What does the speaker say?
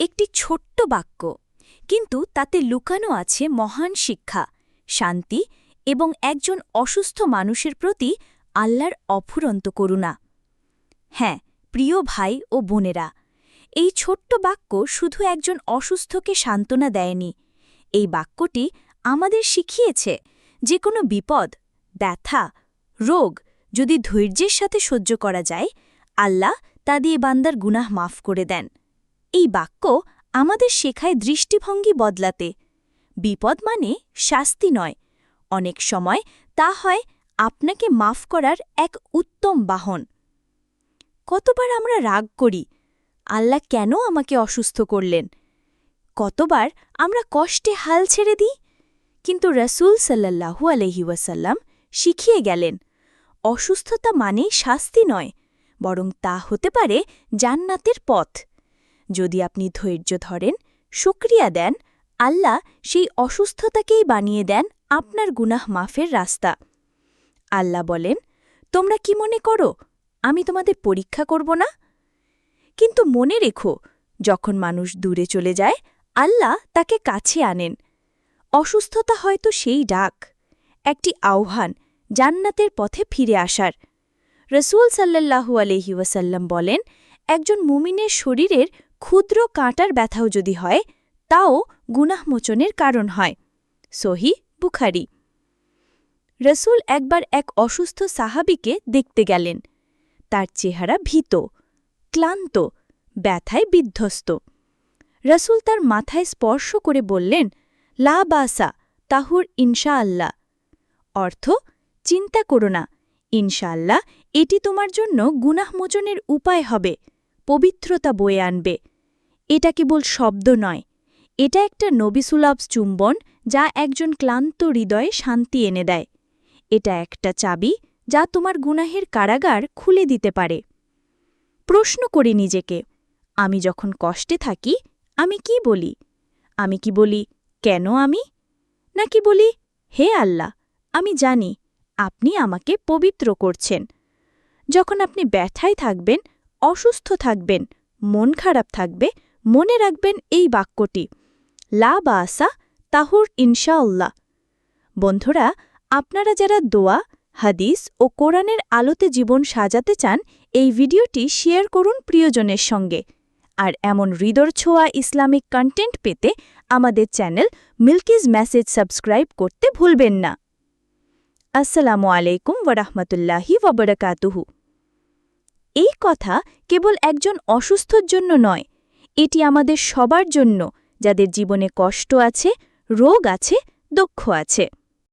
একটি ছোট্ট বাক্য, কিন্তু তাতে লুকানো আছে মহান শিক্ষা, শান্তি এবং একজন অসুস্থ মানুষের প্রতি আল্লাহর অফুরন্ত করুণা। হ্যাঁ প্রিয় ভাই ও বোনেরা, এই ছোট্ট বাক্য শুধু একজন অসুস্থকে সান্ত্বনা দেয়নি। এই বাক্যটি আমাদের শিখিয়েছে যে কোনো বিপদ, ব্যথা, রোগ যদি ধৈর্যের সাথে সহ্য করা যায়, আল্লাহ তা দিয়ে বান্দার গুনাহ মাফ করে দেন। এই বাক্য আমাদের শেখায় দৃষ্টিভঙ্গি বদলাতে। বিপদ মানে শাস্তি নয়। অনেক সময় তা হয় আপনাকে মাফ করার এক উত্তম বাহন। কতবার আমরা রাগ করি, আল্লাহ কেন আমাকে অসুস্থ করলেন? কতবার আমরা কষ্টে হাল ছেড়ে দিই? কিন্তু রসুল সাল্লাহু আলহি ওয়াসাল্লাম শিখিয়ে গেলেন, অসুস্থতা মানে শাস্তি নয়, বরং তা হতে পারে জান্নাতের পথ। যদি আপনি ধৈর্য ধরেন সুক্রিয়া দেন, আল্লাহ সেই অসুস্থতাকেই বানিয়ে দেন আপনার গুনাহ মাফের রাস্তা। আল্লাহ বলেন, তোমরা কি মনে করো, আমি তোমাদের পরীক্ষা করব না? কিন্তু মনে রেখো, যখন মানুষ দূরে চলে যায়, আল্লাহ তাকে কাছে আনেন। অসুস্থতা হয়তো সেই ডাক, একটি আহ্বান, জান্নাতের পথে ফিরে আসার। রসুল সাল্লাহু আলহি ওয়াসাল্লাম বলেন, একজন মুমিনের শরীরের ক্ষুদ্র কাঁটার ব্যথাও যদি হয়, তাও গুনাহমোচনের কারণ হয়। সহি বুখারি। রসুল একবার এক অসুস্থ সাহাবিকে দেখতে গেলেন। তার চেহারা ভীত, ক্লান্ত, ব্যথায় বিধ্বস্ত। রসুল তার মাথায় স্পর্শ করে বললেন, লা বাসা, তাহুর ইনশা আল্লাহ অর্থ, চিন্তা করো না, ইনশাআল্লাহ এটি তোমার জন্য গুনাহমোচনের উপায় হবে, পবিত্রতা বয়ে আনবে। এটা কেবল শব্দ নয়। এটা একটা নবিসুলাভ চুম্বন যা একজন ক্লান্ত হৃদয়ে শান্তি এনে দেয়। এটা একটা চাবি যা তোমার গুনাহের কারাগার খুলে দিতে পারে। প্রশ্ন করি নিজেকে, আমি যখন কষ্টে থাকি, আমি কি বলি? আমি কি বলি, কেন আমি? নাকি বলি, হে আল্লাহ, আমি জানি, আপনি আমাকে পবিত্র করছেন। যখন আপনি ব্যথায় থাকবেন, অসুস্থ থাকবেন, মন খারাপ থাকবে মনে রাখবেন এই বাক্যটি। লা বা আসা তাহুর ইনশাআল্লাহ। বন্ধুরা, আপনারা যারা দোয়া, হাদিস ও কোরআনের আলোতে জীবন সাজাতে চান, এই ভিডিওটি শেয়ার করুন প্রিয়জনের সঙ্গে। আর এমন হৃদর ছোঁয়া ইসলামিক কন্টেন্ট পেতে আমাদের চ্যানেল মিল্কিজ মেসেজ সাবস্ক্রাইব করতে ভুলবেন না। আসসালামু আলাইকুম ওরহমতুল্লাহি ওবরকাতুহু এই কথা কেবল একজন অসুস্থর জন্য নয় এটি আমাদের সবার জন্য যাদের জীবনে কষ্ট আছে রোগ আছে দুঃখ আছে।